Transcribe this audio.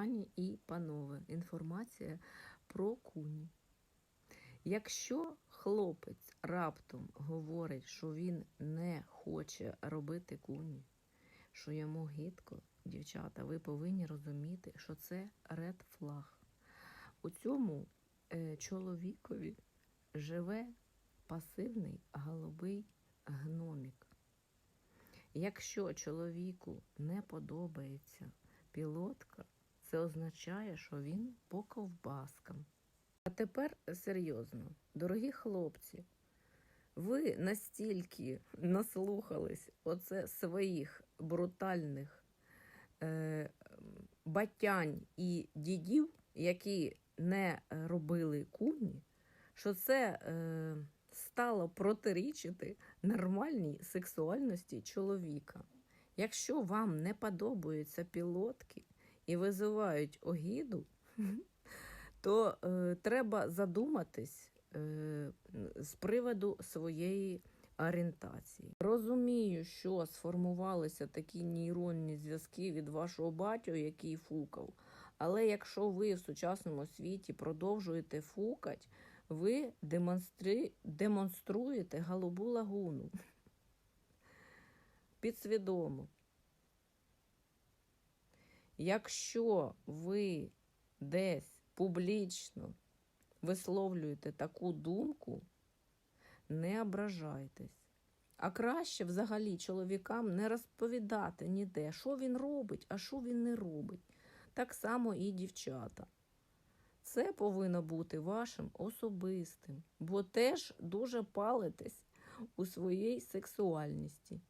Пані і панове, інформація про куні. Якщо хлопець раптом говорить, що він не хоче робити куні, що йому гидко, дівчата, ви повинні розуміти, що це ред флаг. У цьому е, чоловікові живе пасивний голубий гномік. Якщо чоловіку не подобається пілотка, це означає, що він по ковбаскам. А тепер серйозно, дорогі хлопці, ви настільки наслухались оце своїх брутальних е, батянь і дідів, які не робили куні, що це е, стало протирічити нормальній сексуальності чоловіка. Якщо вам не подобаються пілотки і визивають огіду, то е, треба задуматись е, з приводу своєї орієнтації. Розумію, що сформувалися такі нейронні зв'язки від вашого батю, який фукав. Але якщо ви в сучасному світі продовжуєте фукати, ви демонстри... демонструєте голубу лагуну. Підсвідомо. Якщо ви десь публічно висловлюєте таку думку, не ображайтесь. А краще взагалі чоловікам не розповідати ніде, що він робить, а що він не робить. Так само і дівчата. Це повинно бути вашим особистим, бо теж дуже палитесь у своїй сексуальності.